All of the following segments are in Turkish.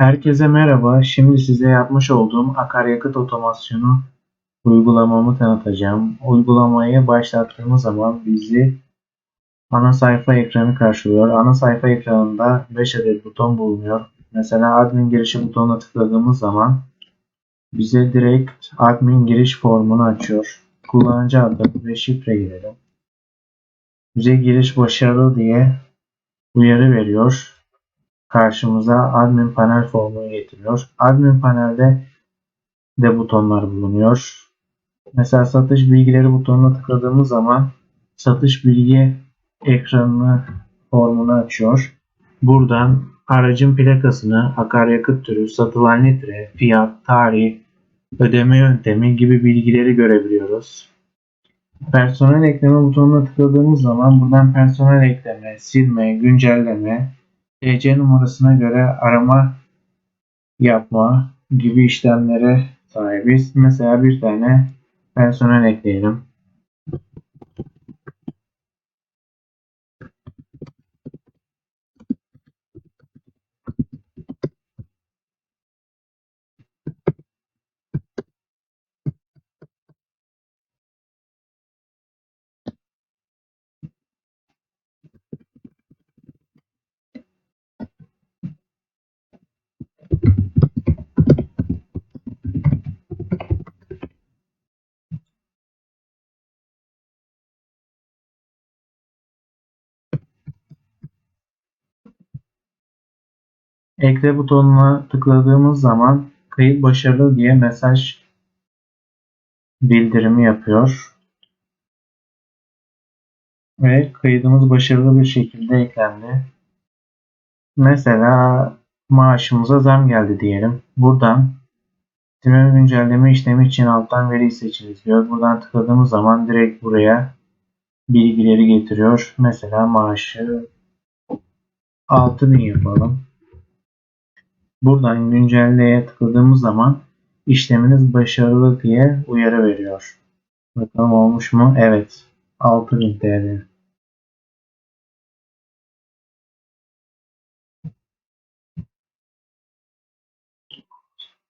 Herkese merhaba. Şimdi size yapmış olduğum akaryakıt otomasyonu uygulamamı tanıtacağım. Uygulamayı başlattığımız zaman bizi ana sayfa ekranı karşılıyor. Ana sayfa ekranında 5 adet buton bulunuyor. Mesela admin girişi butonuna tıkladığımız zaman bize direkt admin giriş formunu açıyor. Kullanıcı adı ve şifre girelim. Bize giriş başarılı diye uyarı veriyor karşımıza admin panel formunu getiriyor. Admin panelde de butonlar bulunuyor. Mesela satış bilgileri butonuna tıkladığımız zaman satış bilgi ekranını formunu açıyor. Buradan aracın plakasını, akaryakıt türü, satılan litre, fiyat, tarih, ödeme yöntemi gibi bilgileri görebiliyoruz. Personel ekleme butonuna tıkladığımız zaman buradan personel ekleme, silme, güncelleme, TC numarasına göre arama yapma gibi işlemlere sahibiz. Mesela bir tane personel ekleyelim. Ekle butonuna tıkladığımız zaman kayıt başarılı diye mesaj bildirimi yapıyor. Ve kaydımız başarılı bir şekilde eklendi. Mesela maaşımıza zam geldi diyelim. Buradan silme güncelleme işlemi için alttan veri seçiniz diyor. Buradan tıkladığımız zaman direkt buraya bilgileri getiriyor. Mesela maaşı 6000 yapalım. Buradan güncelleye tıkladığımız zaman işleminiz başarılı diye uyarı veriyor. Bakalım olmuş mu? Evet. 6000 TL.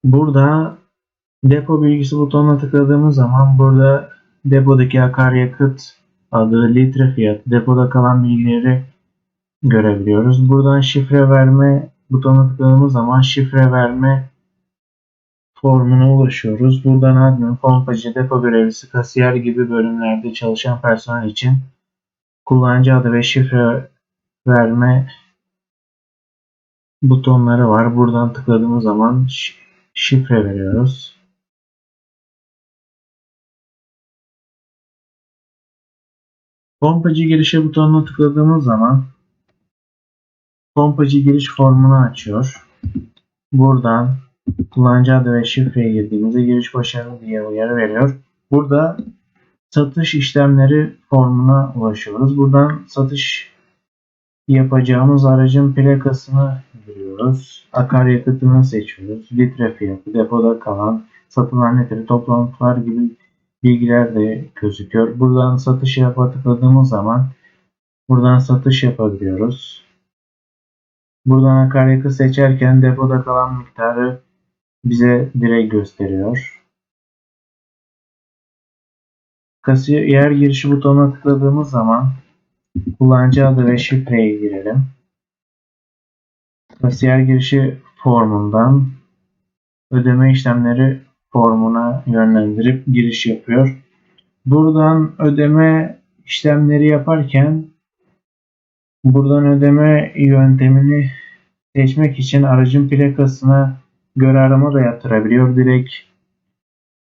Burada depo bilgisi butonuna tıkladığımız zaman burada depodaki akaryakıt adı, litre fiyatı, depoda kalan bilgileri görebiliyoruz. Buradan şifre verme butonuna tıkladığımız zaman şifre verme formuna ulaşıyoruz. Buradan admin, pompacı, depo görevlisi, kasiyer gibi bölümlerde çalışan personel için kullanıcı adı ve şifre verme butonları var. Buradan tıkladığımız zaman şifre veriyoruz. Pompacı girişe butonuna tıkladığımız zaman pompacı giriş formunu açıyor. Buradan kullanıcı adı ve şifreyi girdiğimizde giriş başarılı diye uyarı veriyor. Burada satış işlemleri formuna ulaşıyoruz. Buradan satış yapacağımız aracın plakasını giriyoruz. Akaryakıtını seçiyoruz. Litre fiyatı, depoda kalan, satılan litre, toplantılar gibi bilgiler de gözüküyor. Buradan satış yapa tıkladığımız zaman buradan satış yapabiliyoruz. Buradan akaryakıt seçerken depoda kalan miktarı bize direkt gösteriyor. Kasiyer girişi butonuna tıkladığımız zaman kullanıcı adı ve şifreyi girelim. Kasiyer girişi formundan ödeme işlemleri formuna yönlendirip giriş yapıyor. Buradan ödeme işlemleri yaparken buradan ödeme yöntemini seçmek için aracın plakasına göre arama da yaptırabiliyor. Direkt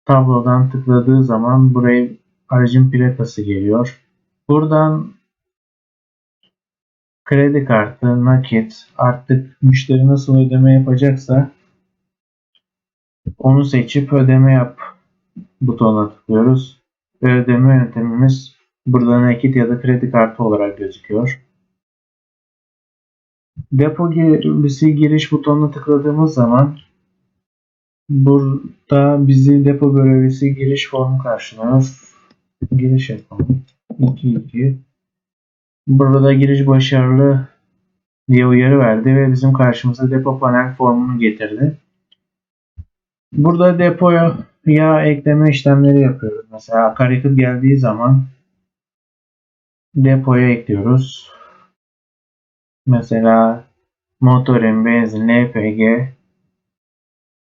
tablodan tıkladığı zaman buraya aracın plakası geliyor. Buradan kredi kartı, nakit artık müşteri nasıl ödeme yapacaksa onu seçip ödeme yap butonuna tıklıyoruz. Ve ödeme yöntemimiz burada nakit ya da kredi kartı olarak gözüküyor. Depo girişi giriş butonuna tıkladığımız zaman burada bizi depo görevlisi giriş formu karşılıyor. Giriş yapalım. 2 2 Burada giriş başarılı diye uyarı verdi ve bizim karşımıza depo panel formunu getirdi. Burada depoya yağ ekleme işlemleri yapıyoruz. Mesela akaryakıt geldiği zaman depoya ekliyoruz. Mesela motorin, benzin, LPG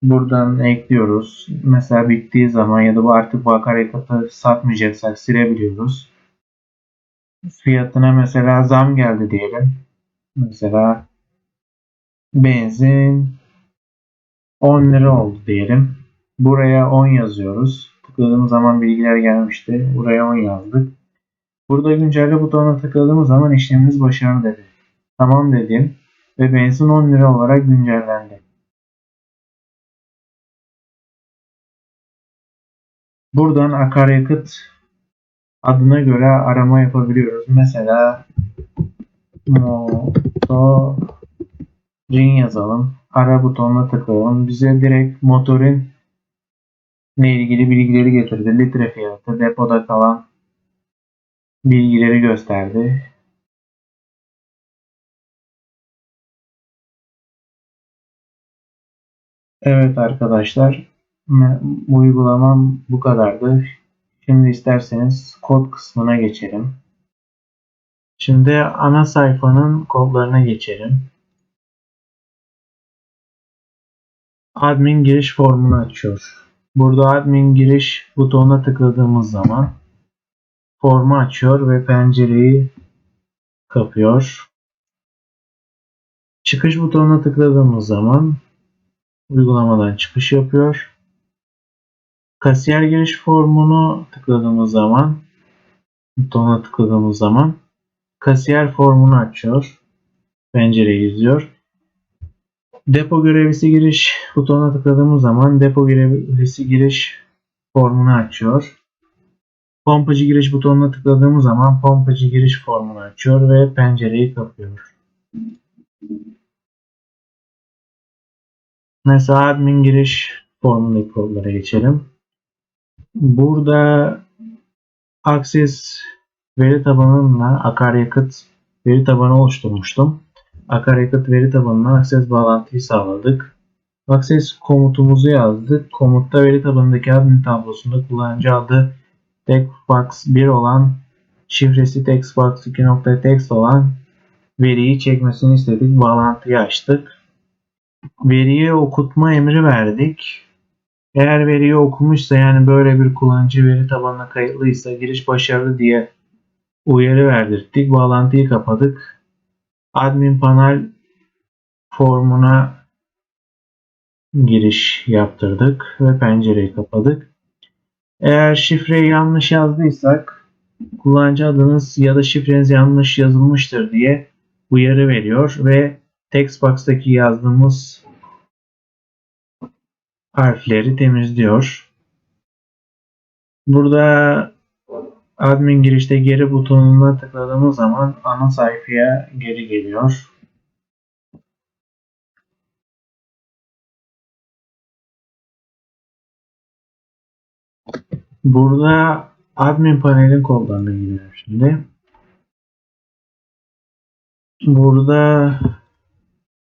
buradan ekliyoruz. Mesela bittiği zaman ya da bu artık bu akaryakıtı satmayacaksak silebiliyoruz. Fiyatına mesela zam geldi diyelim. Mesela benzin 10 lira oldu diyelim. Buraya 10 yazıyoruz. Tıkladığımız zaman bilgiler gelmişti. Buraya 10 yazdık. Burada güncelle butonuna tıkladığımız zaman işlemimiz başarılı dedi. Tamam dedim ve benzin 10 lira olarak güncellendi. Buradan akaryakıt adına göre arama yapabiliyoruz. Mesela motorin yazalım. Ara butonuna tıklayalım. Bize direkt motorin ile ilgili bilgileri getirdi. Litre fiyatı, depoda kalan bilgileri gösterdi. Evet arkadaşlar, uygulamam bu kadardı. Şimdi isterseniz kod kısmına geçelim. Şimdi ana sayfanın kodlarına geçelim. Admin giriş formunu açıyor. Burada admin giriş butonuna tıkladığımız zaman formu açıyor ve pencereyi kapıyor. Çıkış butonuna tıkladığımız zaman uygulamadan çıkış yapıyor. Kasiyer giriş formunu tıkladığımız zaman butona tıkladığımız zaman kasiyer formunu açıyor. Pencereyi izliyor. Depo görevlisi giriş butonuna tıkladığımız zaman depo görevlisi giriş formunu açıyor. Pompacı giriş butonuna tıkladığımız zaman pompacı giriş formunu açıyor ve pencereyi kapıyor. Mesela admin giriş formundaki kodlara geçelim. Burada Access veri tabanıyla akaryakıt veri tabanı oluşturmuştum. Akaryakıt veri tabanına Access bağlantıyı sağladık. Access komutumuzu yazdık. Komutta veri tabanındaki admin tablosunda kullanıcı adı textbox 1 olan şifresi textbox 2.text olan veriyi çekmesini istedik. Bağlantıyı açtık. Veriyi okutma emri verdik. Eğer veriyi okumuşsa yani böyle bir kullanıcı veri tabanına kayıtlıysa giriş başarılı diye uyarı verdirdik. Bağlantıyı kapadık. Admin panel formuna giriş yaptırdık ve pencereyi kapadık. Eğer şifreyi yanlış yazdıysak kullanıcı adınız ya da şifreniz yanlış yazılmıştır diye uyarı veriyor ve textbox'taki yazdığımız harfleri temizliyor. Burada admin girişte geri butonuna tıkladığımız zaman ana sayfaya geri geliyor. Burada admin panelin kodlarına giriyorum şimdi. Burada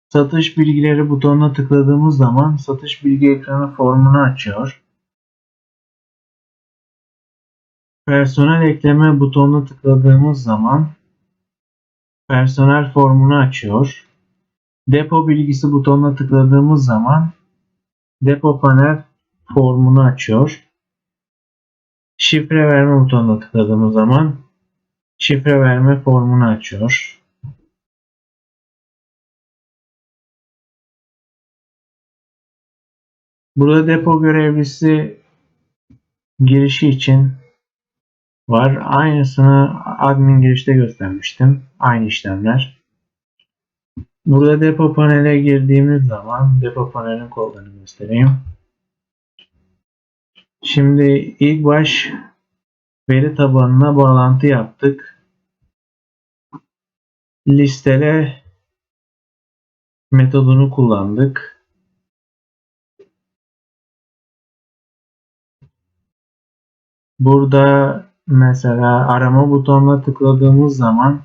satış bilgileri butonuna tıkladığımız zaman satış bilgi ekranı formunu açıyor. Personel ekleme butonuna tıkladığımız zaman personel formunu açıyor. Depo bilgisi butonuna tıkladığımız zaman depo panel formunu açıyor. Şifre verme butonuna tıkladığımız zaman şifre verme formunu açıyor. Burada depo görevlisi girişi için var. Aynısını admin girişte göstermiştim. Aynı işlemler. Burada depo panele girdiğimiz zaman depo panelin kodlarını göstereyim. Şimdi ilk baş veri tabanına bağlantı yaptık. Listele metodunu kullandık. Burada mesela arama butonuna tıkladığımız zaman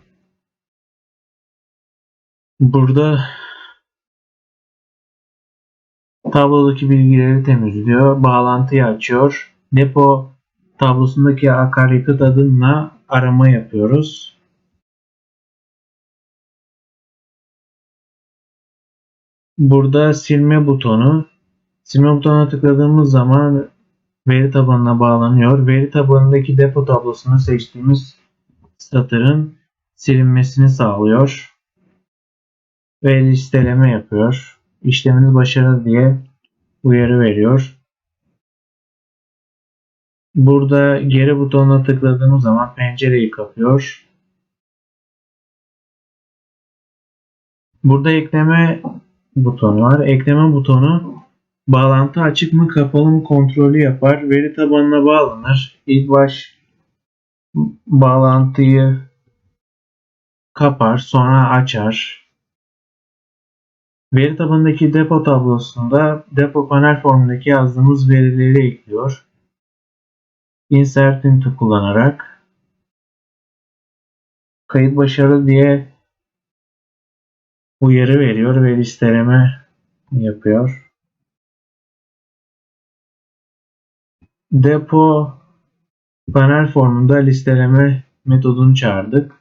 Burada tablodaki bilgileri temizliyor. Bağlantıyı açıyor. Depo tablosundaki akaryakıt adımla arama yapıyoruz. Burada silme butonu. Silme butonuna tıkladığımız zaman veri tabanına bağlanıyor. Veri tabanındaki depo tablosunu seçtiğimiz satırın silinmesini sağlıyor. Ve listeleme yapıyor. İşleminiz başarılı diye uyarı veriyor. Burada geri butonuna tıkladığımız zaman pencereyi kapıyor. Burada ekleme butonu var. Ekleme butonu bağlantı açık mı kapalı mı kontrolü yapar. Veri tabanına bağlanır. İlk baş bağlantıyı kapar sonra açar. Veri tabanındaki depo tablosunda depo panel formundaki yazdığımız verileri ekliyor. Insert into kullanarak kayıt başarılı diye uyarı veriyor ve listeleme yapıyor. Depo panel formunda listeleme metodunu çağırdık.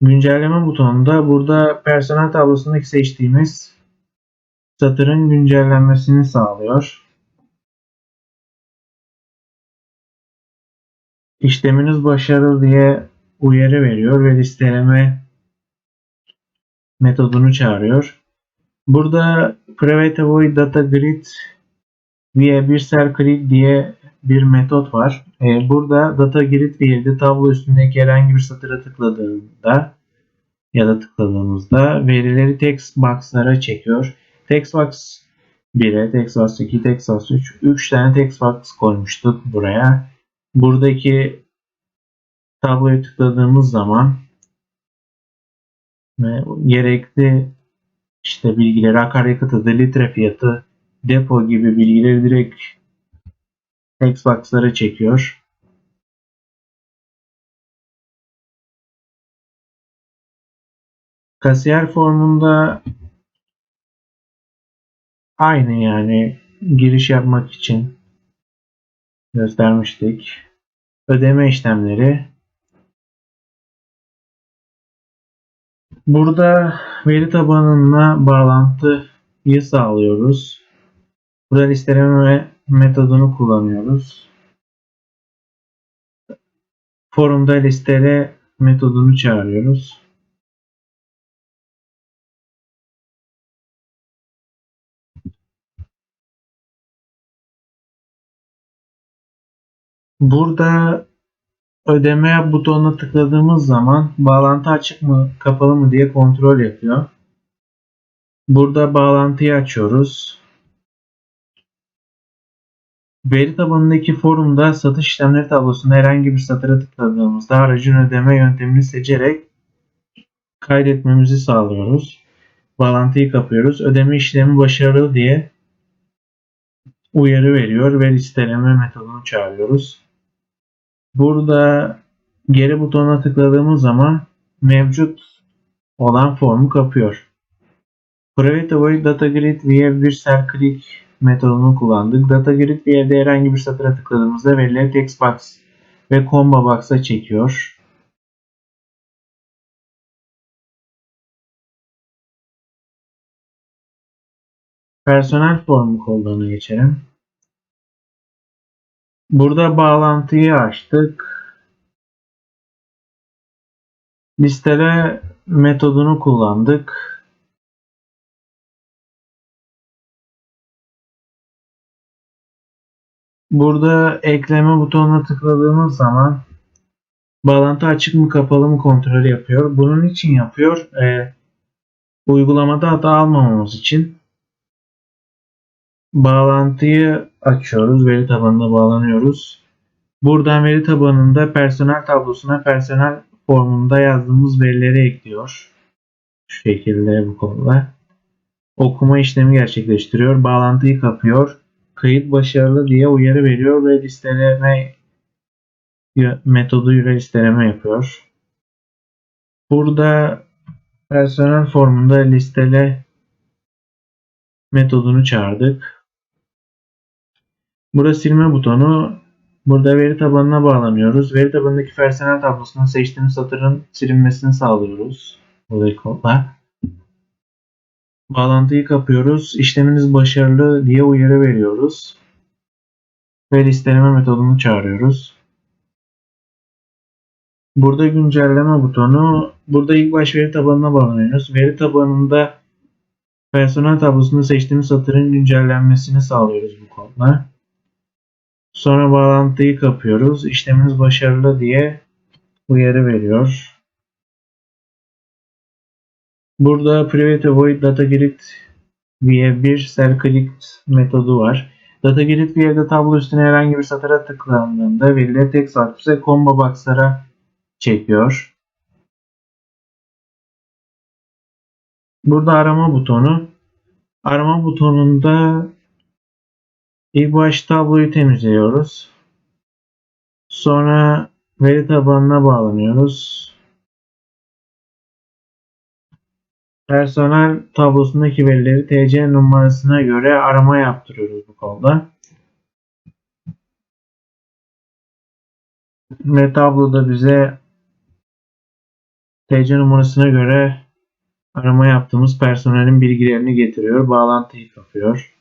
Güncelleme butonunda burada personel tablosundaki seçtiğimiz satırın güncellenmesini sağlıyor. İşleminiz başarılı diye uyarı veriyor ve listeleme metodunu çağırıyor. Burada Private Avoid Data Grid via bir cell grid diye bir metot var. Ee, burada data grid verildi. Tablo üstündeki herhangi bir satıra tıkladığında ya da tıkladığımızda verileri text box'lara çekiyor. Text box 1'e, text box 2, text box 3, 3 tane text box koymuştuk buraya. Buradaki tabloyu tıkladığımız zaman ve gerekli işte bilgileri, akaryakıtı, litre fiyatı, depo gibi bilgileri direkt Xbox'lara çekiyor. Kasiyer formunda aynı yani giriş yapmak için göstermiştik. Ödeme işlemleri. Burada veri tabanına bağlantıyı sağlıyoruz. Burada listeleme metodunu kullanıyoruz. Forumda listele metodunu çağırıyoruz. Burada ödeme butonuna tıkladığımız zaman bağlantı açık mı kapalı mı diye kontrol yapıyor. Burada bağlantıyı açıyoruz. Veri tabanındaki forumda satış işlemleri tablosunda herhangi bir satıra tıkladığımızda aracın ödeme yöntemini seçerek kaydetmemizi sağlıyoruz. Bağlantıyı kapıyoruz. Ödeme işlemi başarılı diye uyarı veriyor ve listeleme metodunu çağırıyoruz. Burada geri butonuna tıkladığımız zaman mevcut olan formu kapıyor. Private Avoid Data Grid via bir click metodunu kullandık. Data Grid bir yerde herhangi bir satıra tıkladığımızda verileri textbox ve combo box'a çekiyor. Personel formu kollarına geçelim. Burada bağlantıyı açtık. Listele metodunu kullandık. Burada ekleme butonuna tıkladığımız zaman bağlantı açık mı kapalı mı kontrol yapıyor. Bunun için yapıyor. E, uygulamada hata almamamız için bağlantıyı açıyoruz. Veri tabanına bağlanıyoruz. Buradan veri tabanında personel tablosuna personel formunda yazdığımız verileri ekliyor. Şu şekilde bu konuda. Okuma işlemi gerçekleştiriyor. Bağlantıyı kapıyor. Kayıt başarılı diye uyarı veriyor ve listeleme metoduyla listeleme yapıyor. Burada Personel formunda listele metodunu çağırdık. Burada silme butonu. Burada veri tabanına bağlanıyoruz. Veri tabanındaki personel tablosundan seçtiğimiz satırın silinmesini sağlıyoruz. Buradaki kodla. Bağlantıyı kapıyoruz. İşleminiz başarılı diye uyarı veriyoruz. Ve listeleme metodunu çağırıyoruz. Burada güncelleme butonu. Burada ilk baş veri tabanına bağlanıyoruz. Veri tabanında personel tablosunda seçtiğimiz satırın güncellenmesini sağlıyoruz bu kodla. Sonra bağlantıyı kapıyoruz. İşlemimiz başarılı diye uyarı veriyor. Burada private void data grid via bir cell metodu var. Data grid view'de tablo üstüne herhangi bir satıra tıklandığında verileri tek satırsa combo box'lara çekiyor. Burada arama butonu. Arama butonunda ilk baş tabloyu temizliyoruz. Sonra veri tabanına bağlanıyoruz. Personel tablosundaki verileri TC numarasına göre arama yaptırıyoruz bu kolda. Ve tabloda bize TC numarasına göre arama yaptığımız personelin bilgilerini getiriyor. Bağlantıyı kapıyor.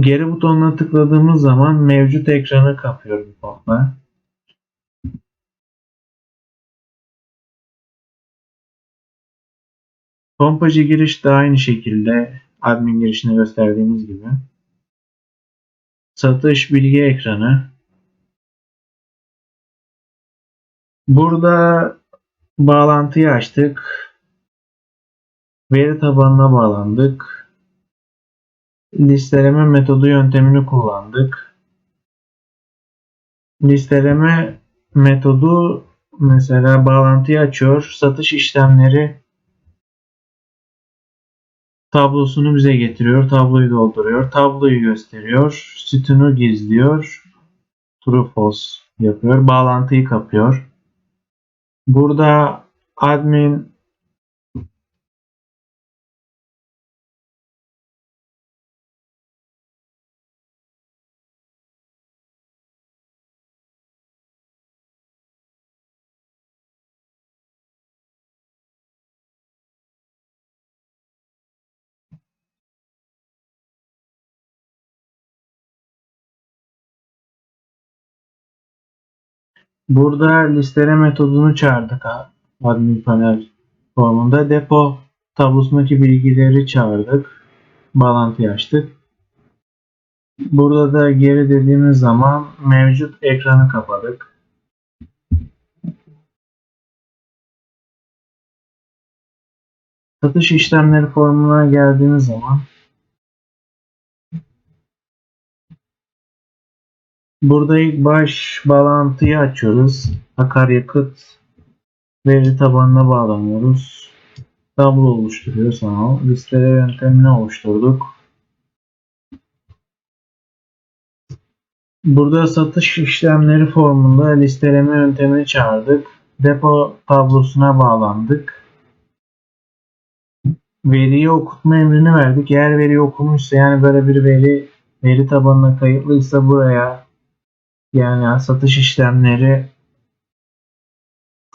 Geri butonuna tıkladığımız zaman mevcut ekranı kapıyor bu kodla. Pompacı giriş de aynı şekilde admin girişinde gösterdiğimiz gibi. Satış bilgi ekranı. Burada bağlantıyı açtık. Veri tabanına bağlandık. Listeleme metodu yöntemini kullandık. Listeleme metodu mesela bağlantıyı açıyor. Satış işlemleri tablosunu bize getiriyor. Tabloyu dolduruyor. Tabloyu gösteriyor. Sütunu gizliyor. True false yapıyor. Bağlantıyı kapıyor. Burada admin Burada listele metodunu çağırdık admin panel formunda. Depo tablosundaki bilgileri çağırdık. Bağlantıyı açtık. Burada da geri dediğimiz zaman mevcut ekranı kapadık. Satış işlemleri formuna geldiğimiz zaman Burada ilk baş bağlantıyı açıyoruz. Akaryakıt veri tabanına bağlanıyoruz. Tablo oluşturuyor sana. Listele yöntemini oluşturduk. Burada satış işlemleri formunda listeleme yöntemini çağırdık. Depo tablosuna bağlandık. Veriyi okutma emrini verdik. Eğer veri okumuşsa yani böyle bir veri veri tabanına kayıtlıysa buraya yani satış işlemleri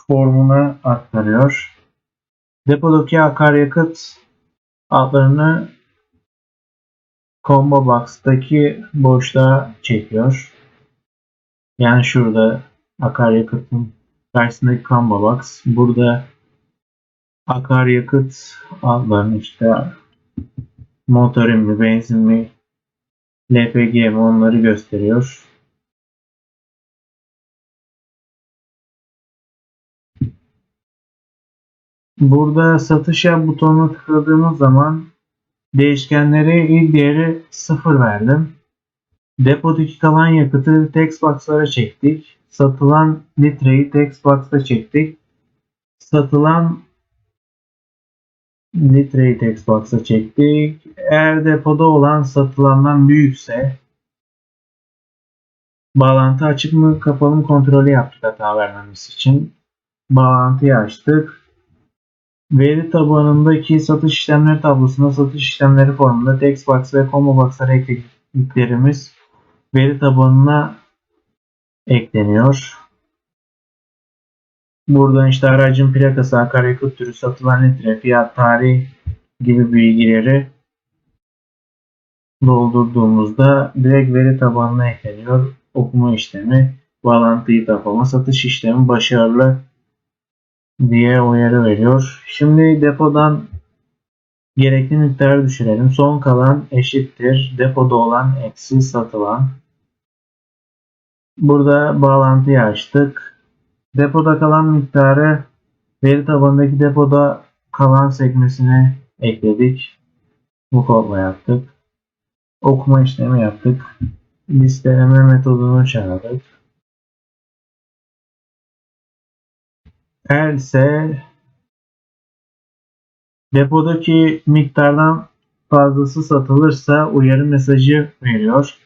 formuna aktarıyor. Depodaki akaryakıt adlarını combo box'taki boşluğa çekiyor. Yani şurada akaryakıtın karşısındaki combo box. Burada akaryakıt adlarını işte motorin mi, benzin mi, LPG mi onları gösteriyor. Burada satış yap butonuna tıkladığımız zaman değişkenlere ilk değeri 0 verdim. Depodaki kalan yakıtı text box'lara çektik. Satılan litreyi text box'ta çektik. Satılan litreyi text box'a çektik. Eğer depoda olan satılandan büyükse bağlantı açık mı kapalı mı kontrolü yaptık hata vermemiz için. bağlantıyı açtık. Veri tabanındaki satış işlemleri tablosuna satış işlemleri formunda textbox ve combo box'lara eklediklerimiz veri tabanına ekleniyor. Buradan işte aracın plakası, akaryakıt türü, satılan litre, fiyat, tarih gibi bilgileri doldurduğumuzda direkt veri tabanına ekleniyor. Okuma işlemi, bağlantıyı kapama, satış işlemi başarılı diye uyarı veriyor. Şimdi depodan gerekli miktarı düşürelim. Son kalan eşittir. Depoda olan eksi satılan. Burada bağlantıyı açtık. Depoda kalan miktarı veri tabanındaki depoda kalan sekmesine ekledik. Bu kodla yaptık. Okuma işlemi yaptık. Listeleme metodunu çağırdık. Else depodaki miktardan fazlası satılırsa uyarı mesajı veriyor.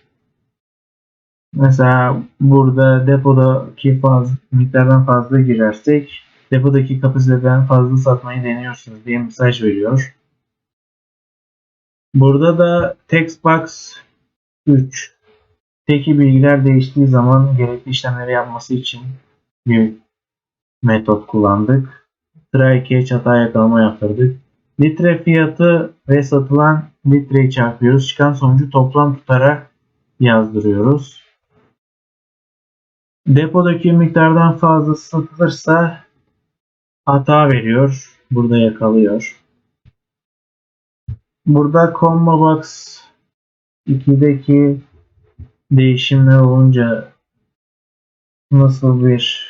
Mesela burada depodaki fazla, miktardan fazla girersek depodaki kapasiteden fazla satmayı deniyorsunuz diye mesaj veriyor. Burada da textbox 3 teki bilgiler değiştiği zaman gerekli işlemleri yapması için bir metot kullandık. Try catch hata yakalama yaptırdık. Litre fiyatı ve satılan litreyi çarpıyoruz. Çıkan sonucu toplam tutara yazdırıyoruz. Depodaki miktardan fazlası satılırsa hata veriyor. Burada yakalıyor. Burada combo box 2'deki değişimler olunca nasıl bir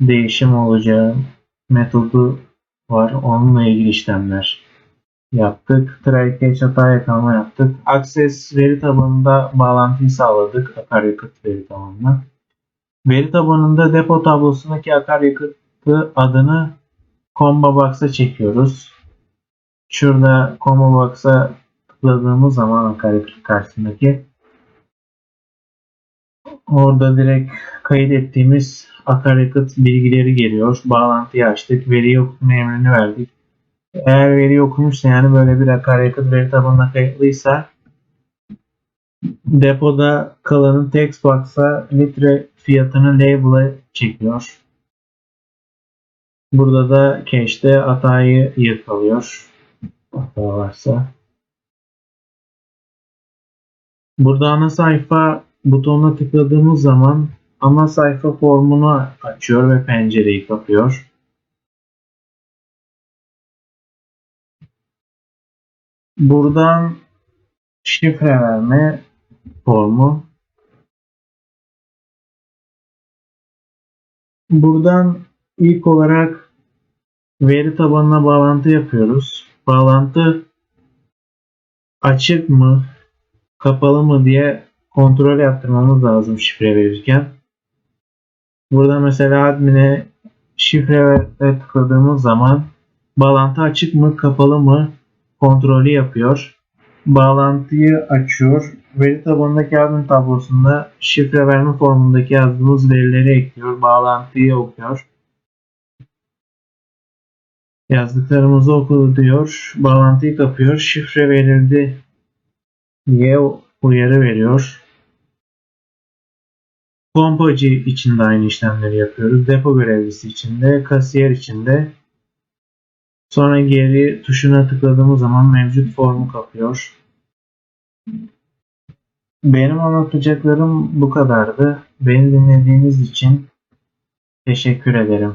değişim olacağı metodu var. Onunla ilgili işlemler yaptık. Try catch hata yakalama yaptık. Access veri tabanında bağlantıyı sağladık akaryakıt veri tabanına. Veri tabanında depo tablosundaki akaryakıtı adını combo box'a çekiyoruz. Şurada combo box'a tıkladığımız zaman akaryakıt karşısındaki orada direkt kaydettiğimiz akaryakıt bilgileri geliyor. Bağlantıyı açtık. Veriyi okutma emrini verdik. Eğer veri okumuşsa yani böyle bir akaryakıt veri tabanına kayıtlıysa depoda kalanın textbox'a litre fiyatını label'a çekiyor. Burada da cache'de hatayı yakalıyor. Hata varsa. Burada ana sayfa butonuna tıkladığımız zaman ana sayfa formunu açıyor ve pencereyi kapıyor. Buradan şifre verme formu. Buradan ilk olarak veri tabanına bağlantı yapıyoruz. Bağlantı açık mı, kapalı mı diye kontrol yaptırmamız lazım şifre verirken. Burada mesela admin'e şifre ve tıkladığımız zaman bağlantı açık mı, kapalı mı kontrolü yapıyor. Bağlantıyı açıyor. Veri tabanındaki admin tablosunda şifre verme formundaki yazdığımız verileri ekliyor. Bağlantıyı okuyor. Yazdıklarımızı okudu diyor. Bağlantıyı kapıyor. Şifre verildi diye uyarı veriyor. Pompacı için de aynı işlemleri yapıyoruz. Depo görevlisi için de, kasiyer için de. Sonra geri tuşuna tıkladığımız zaman mevcut formu kapıyor. Benim anlatacaklarım bu kadardı. Beni dinlediğiniz için teşekkür ederim.